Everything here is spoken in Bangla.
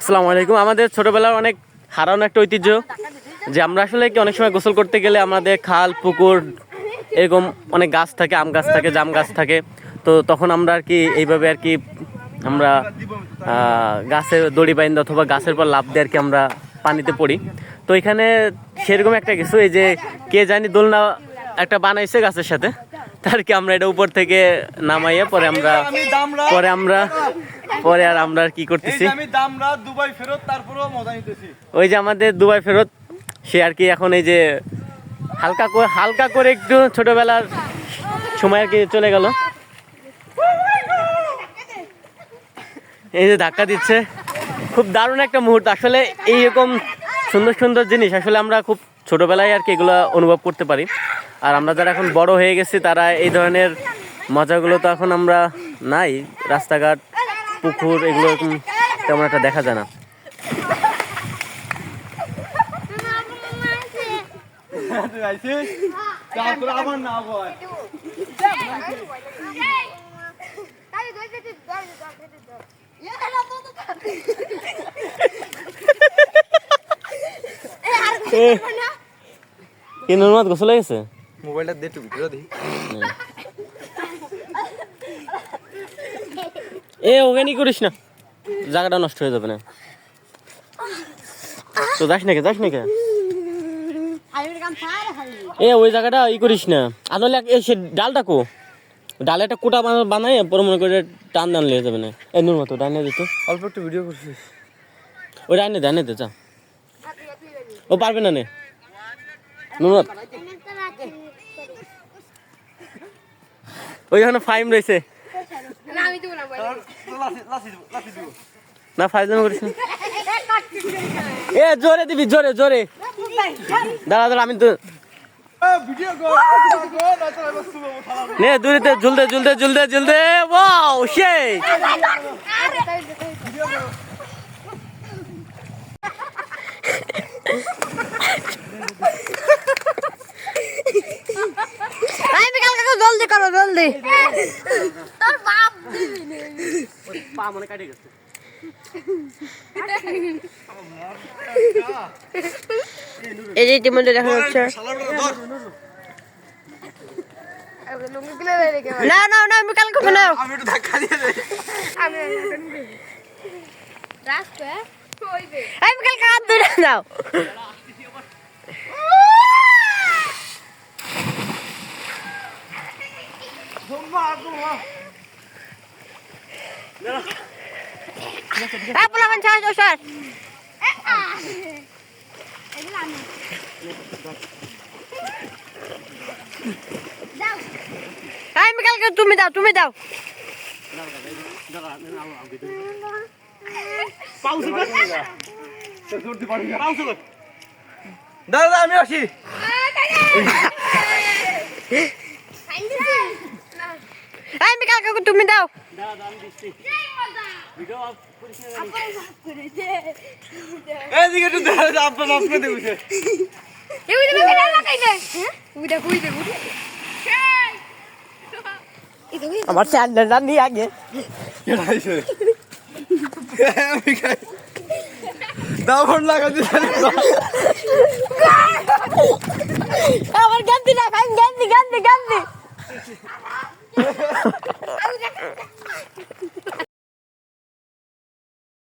আসসালামু আলাইকুম। আমাদের ছোটবেলার অনেক হারানো একটা ঐতিহ্য যে আমরা আসলে কি অনেক সময় গোসল করতে গেলে আমাদের খাল, পুকুর এরকম অনেক গাছ থাকে, আম গাছ থাকে, জাম গাছ থাকে। তো তখন আমরা আর কি এইভাবে আর কি আমরা গাছের দড়ি বাইন্দ অথবা গাছের পর লাভ দিয়ে আর কি আমরা পানিতে পড়ি। তো এখানে সেরকম একটা কিছু, এই যে কে জানি দোলনা একটা বানাইছে গাছের সাথে। তার কি আমরা এটা উপর থেকে নামাইয়া পরে আমরা পরে আমরা পরে আর আমরা কি করতেছি? ওই যে আমাদের দুবাই ফেরত সে আর কি এখন এই যে হালকা করে হালকা করে একটু ছোটবেলার সময় আর কি চলে গেল। এই যে ধাক্কা দিচ্ছে। খুব দারুণ একটা মুহূর্ত। আসলে এইরকম সুন্দর সুন্দর জিনিস আসলে আমরা খুব ছোটবেলায় আর কি এগুলো অনুভব করতে পারি। আর আমরা যারা এখন বড় হয়ে গেছি, তারা এই ধরনের মজাগুলো তো এখন আমরা নাই। রাস্তাঘাট, পুকুর, এগুলো তেমন একটা দেখা যায় না। কি গোসল গেছে? মোবাইলটা দে টুকু ভিডিও দি এ ওখানে করিস না। জায়গাটা নষ্ট হয়ে যাবে না। তো যাস নাকি যাস নাকি? এ ওই জায়গাটা ই করিস না। আনলে এ সে ডালটা কো। ডালে একটা কোটা বানা- বানাই পরে মনে করে টান টান লেগে যাবে না। এ নুর মতো ডাইনে দিত অল্প একটু ভিডিও করছিস। ওই ডাইনে ডাইনে দে যা। ও পারবে না নে। নুরমত ওইখানে ফাইম রয়েছে। লাসি লাসি লাসি না ফাইজলাম করিস এ জোরে দিবি জোরে জোরে। দাঁড়া দাঁড়া আমি তো না দূরেতে ঝুলতে ঝুলতে ঝুলতে ঝুলতে। ওয়াও সেই জলদি তোর বাপ। পা মনে কাটে গেছে। এই যে ইতিমধ্যে দেখা যাচ্ছে। না না না আমি কালকে বানাও আমি একটু ধাক্কা দিয়ে দেই আমি কালকে হাত ধরে দাও তুমি দাও এদিকে একটু দেখা যায় আপনার আপনি দেখুছে আমার স্যান্ডেলটা নিয়ে আগে। কেডা আইছে আমি খাই। দাও ফোন লাগা আমার গান্ধি না গান্ধি